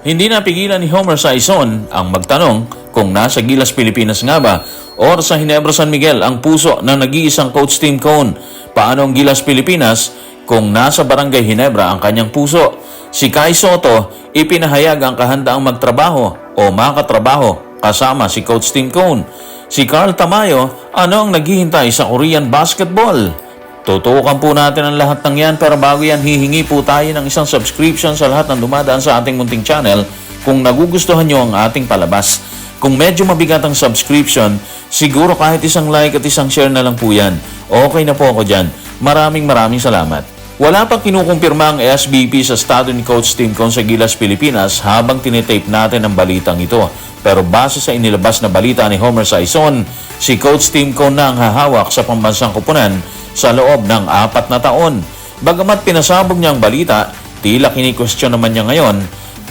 Hindi napigilan ni Homer Saison ang magtanong kung nasa Gilas Pilipinas nga ba or sa Hinebra San Miguel ang puso ng nag-iisang coach Tim Cone. Paano ang Gilas Pilipinas kung nasa Barangay Hinebra ang kanyang puso? Si Kai Soto ipinahayag ang kahandaang magtrabaho o makatrabaho kasama si Coach Tim Cone. Si Carl Tamayo, ano ang naghihintay sa Korean basketball? Tutukan po natin ang lahat ng yan pero bago yan hihingi po tayo ng isang subscription sa lahat ng dumadaan sa ating munting channel kung nagugustuhan nyo ang ating palabas. Kung medyo mabigat ang subscription, siguro kahit isang like at isang share na lang po yan. Okay na po ako dyan. Maraming maraming salamat. Wala pang kinukumpirma ang SBP sa estado ni Coach Tim Con Pilipinas habang tinitape natin ang balitang ito. Pero base sa inilabas na balita ni Homer Saison, si Coach Tim Con na ang hahawak sa pambansang kupunan sa loob ng apat na taon. Bagamat pinasabog niya ang balita, tila kini-question naman niya ngayon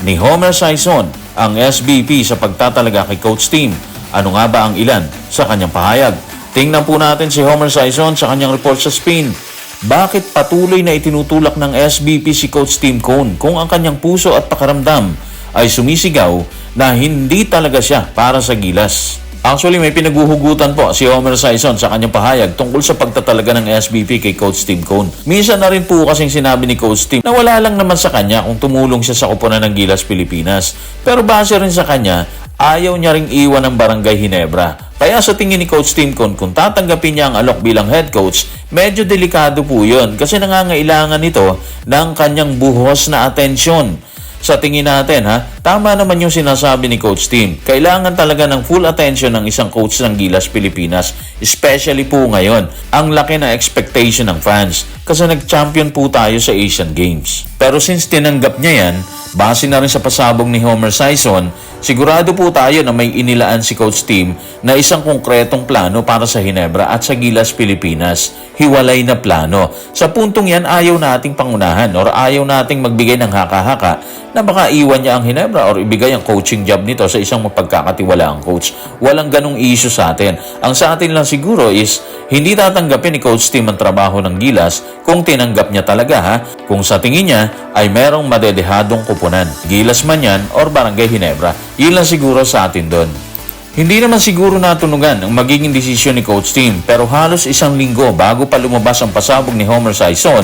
ni Homer Saison ang SBP sa pagtatalaga kay Coach Tim. Ano nga ba ang ilan sa kanyang pahayag? Tingnan po natin si Homer Saison sa kanyang report sa Spain. Bakit patuloy na itinutulak ng SBP si Coach Tim Cone kung ang kanyang puso at pakaramdam ay sumisigaw na hindi talaga siya para sa gilas? Actually, may pinaguhugutan po si Homer Saison sa kanyang pahayag tungkol sa pagtatalaga ng SBP kay Coach Tim Cone. Minsan na rin po kasing sinabi ni Coach Tim na wala lang naman sa kanya kung tumulong siya sa kupunan ng Gilas Pilipinas. Pero base rin sa kanya, ayaw niya ring iwan ng Barangay Hinebra. Kaya sa tingin ni Coach Tim Con, kung tatanggapin niya ang alok bilang head coach, medyo delikado po yun kasi nangangailangan nito ng kanyang buhos na atensyon. Sa tingin natin ha, tama naman yung sinasabi ni Coach Tim. Kailangan talaga ng full attention ng isang coach ng Gilas Pilipinas, especially po ngayon. Ang laki na expectation ng fans kasi nag-champion po tayo sa Asian Games. Pero since tinanggap niya yan, base na rin sa pasabog ni Homer Sison, sigurado po tayo na may inilaan si Coach Tim na isang konkretong plano para sa Hinebra at sa Gilas Pilipinas. Hiwalay na plano. Sa puntong yan, ayaw nating pangunahan or ayaw nating magbigay ng haka-haka na baka iwan niya ang Hinebra or ibigay ang coaching job nito sa isang mapagkakatiwalaang coach. Walang ganong issue sa atin. Ang sa atin lang siguro is hindi tatanggapin ni Coach Tim ang trabaho ng Gilas kung tinanggap niya talaga ha. Kung sa tingin niya ay merong madedehadong kupunan. Gilas man yan or Barangay Hinebra. Yun lang siguro sa atin doon. Hindi naman siguro natunugan ang magiging desisyon ni Coach Tim pero halos isang linggo bago pa lumabas ang pasabog ni Homer Saison,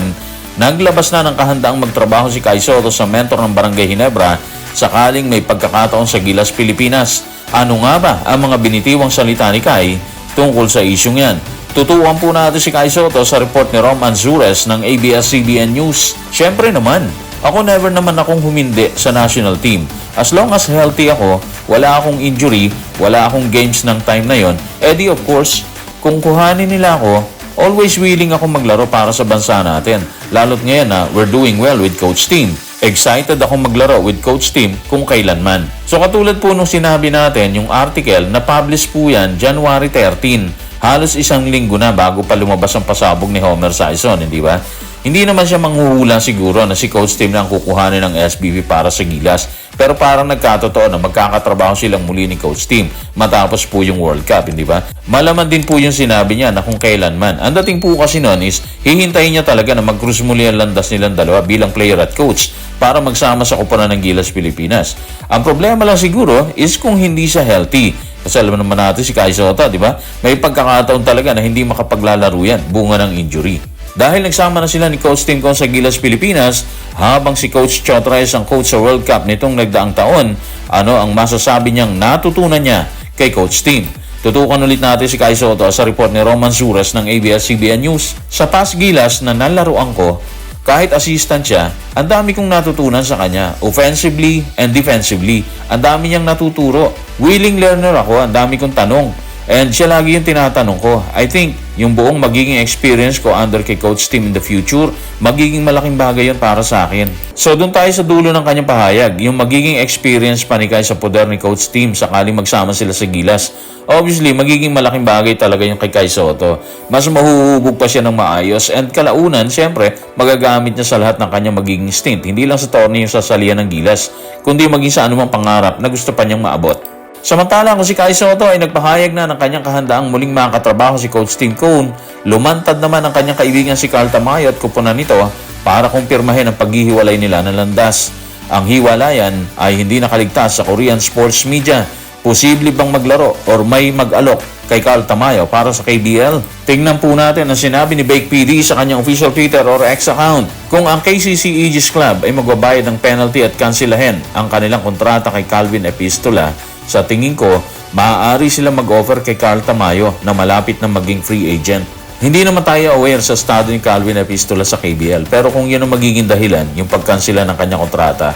naglabas na ng kahandaang magtrabaho si Kai Soto sa mentor ng Barangay Hinebra sakaling may pagkakataon sa Gilas, Pilipinas. Ano nga ba ang mga binitiwang salita ni Kai tungkol sa isyong yan? Tutuwan po natin si Kai Soto sa report ni Roman Zures ng ABS-CBN News. Siyempre naman, ako never naman akong humindi sa national team. As long as healthy ako, wala akong injury, wala akong games ng time na yon, edi of course, kung kuhanin nila ako, always willing ako maglaro para sa bansa natin. Lalo't ngayon na we're doing well with Coach Team. Excited akong maglaro with Coach Team kung kailanman. So katulad po nung sinabi natin, yung article, na-publish po yan January 13. Halos isang linggo na bago pa lumabas ang pasabog ni Homer Sison, hindi ba? Hindi naman siya manghuhula siguro na si Coach Tim na ang kukuhanin ng SBB para sa Gilas. Pero parang nagkatotoo na magkakatrabaho silang muli ni Coach Tim matapos po yung World Cup, hindi ba? Malaman din po yung sinabi niya na kung kailanman. Ang dating po kasi noon is hihintayin niya talaga na mag-cruise muli ang landas nilang dalawa bilang player at coach para magsama sa kupunan ng Gilas Pilipinas. Ang problema lang siguro is kung hindi siya healthy. Kasi alam naman natin si Kai Sota, di ba? May pagkakataon talaga na hindi makapaglalaro yan, bunga ng injury. Dahil nagsama na sila ni Coach Tim Con sa Gilas, Pilipinas, habang si Coach Chot Reyes ang coach sa World Cup nitong nagdaang taon, ano ang masasabi niyang natutunan niya kay Coach Tim? Tutukan ulit natin si Kai Soto sa report ni Roman Suras ng ABS-CBN News. Sa past Gilas na nalaruan ko, kahit assistant siya, ang dami kong natutunan sa kanya, offensively and defensively. Ang dami niyang natuturo. Willing learner ako, ang dami kong tanong. And siya lagi yung tinatanong ko. I think yung buong magiging experience ko under kay Coach Tim in the future, magiging malaking bagay yun para sa akin. So doon tayo sa dulo ng kanyang pahayag, yung magiging experience pa ni Kai sa poder ni Coach Tim sakaling magsama sila sa Gilas. Obviously, magiging malaking bagay talaga yung kay Kai Soto. Mas mahuhubog pa siya ng maayos and kalaunan, siyempre, magagamit niya sa lahat ng kanyang magiging stint. Hindi lang sa torneo sa salian ng Gilas, kundi maging sa anumang pangarap na gusto pa niyang maabot. Samantala kung si Kai Soto ay nagpahayag na ng kanyang kahandaang muling makatrabaho si Coach Tim Cone, lumantad naman ang kanyang kaibigan si Carl Tamayo at kupunan nito para kumpirmahin ang paghihiwalay nila ng landas. Ang hiwalayan ay hindi nakaligtas sa Korean sports media. Posible bang maglaro or may mag-alok kay Carl Tamayo para sa KBL? Tingnan po natin ang sinabi ni Bake PD sa kanyang official Twitter or X account. Kung ang KCC Aegis Club ay magbabayad ng penalty at kansilahin ang kanilang kontrata kay Calvin Epistola, sa tingin ko, maaari sila mag-offer kay Carl Tamayo na malapit na maging free agent. Hindi naman tayo aware sa estado ni Calvin Epistola sa KBL, pero kung yun ang magiging dahilan, yung pagkansila ng kanyang kontrata,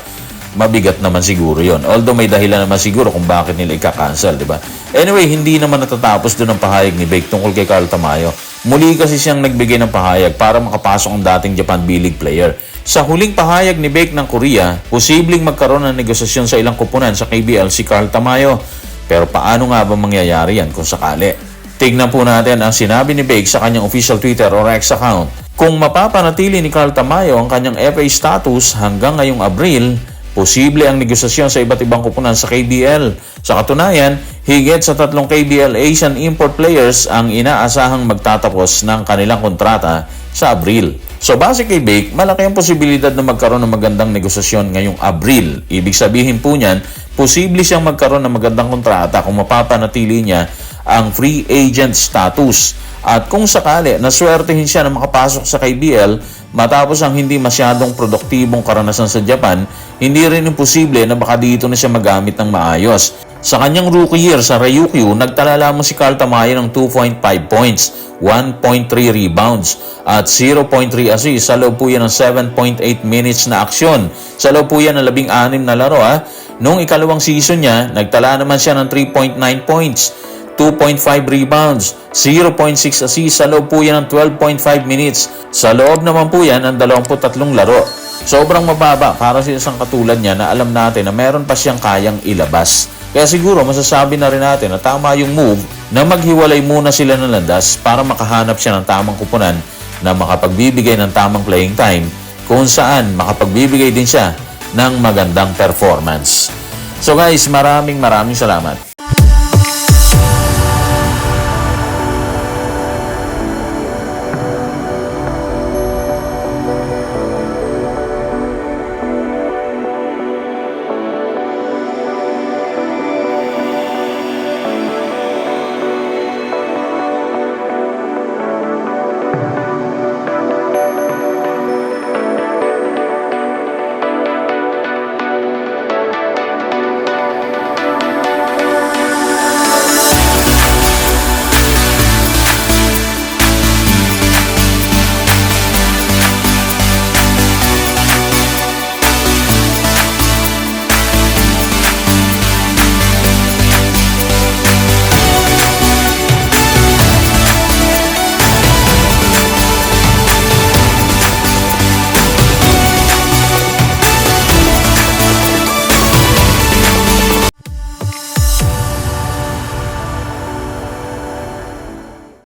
mabigat naman siguro yon. Although may dahilan naman siguro kung bakit nila ika-cancel, di ba? Anyway, hindi naman natatapos doon ang pahayag ni Bake tungkol kay Carl Tamayo. Muli kasi siyang nagbigay ng pahayag para makapasok ang dating Japan B-League player. Sa huling pahayag ni Bake ng Korea, posibleng magkaroon ng negosasyon sa ilang kupunan sa KBL si Carl Tamayo. Pero paano nga ba mangyayari yan kung sakali? Tignan po natin ang sinabi ni Bake sa kanyang official Twitter or X account. Kung mapapanatili ni Carl Tamayo ang kanyang FA status hanggang ngayong Abril, posible ang negosasyon sa iba't ibang kupunan sa KBL. Sa katunayan, higit sa tatlong KBL Asian import players ang inaasahang magtatapos ng kanilang kontrata sa Abril. So base kay Bake, malaki ang posibilidad na magkaroon ng magandang negosasyon ngayong Abril. Ibig sabihin po niyan, posible siyang magkaroon ng magandang kontrata kung mapapanatili niya ang free agent status. At kung sakali na swertehin siya na makapasok sa KBL matapos ang hindi masyadong produktibong karanasan sa Japan, hindi rin imposible na baka dito na siya magamit ng maayos. Sa kanyang rookie year sa Ryukyu, nagtala lamang si Carl Tamayo ng 2.5 points, 1.3 rebounds, at 0.3 assists sa loob po yan ng 7.8 minutes na aksyon. Sa loob po yan ng 16 na laro ha. Noong ikalawang season niya, nagtala naman siya ng 3.9 points, 2.5 rebounds, 0.6 assists sa loob po yan ng 12.5 minutes. Sa loob naman po yan ng 23 laro. Sobrang mababa para sa isang katulad niya na alam natin na meron pa siyang kayang ilabas. Kaya siguro masasabi na rin natin na tama yung move na maghiwalay muna sila ng landas para makahanap siya ng tamang kupunan na makapagbibigay ng tamang playing time kung saan makapagbibigay din siya ng magandang performance. So guys, maraming maraming salamat.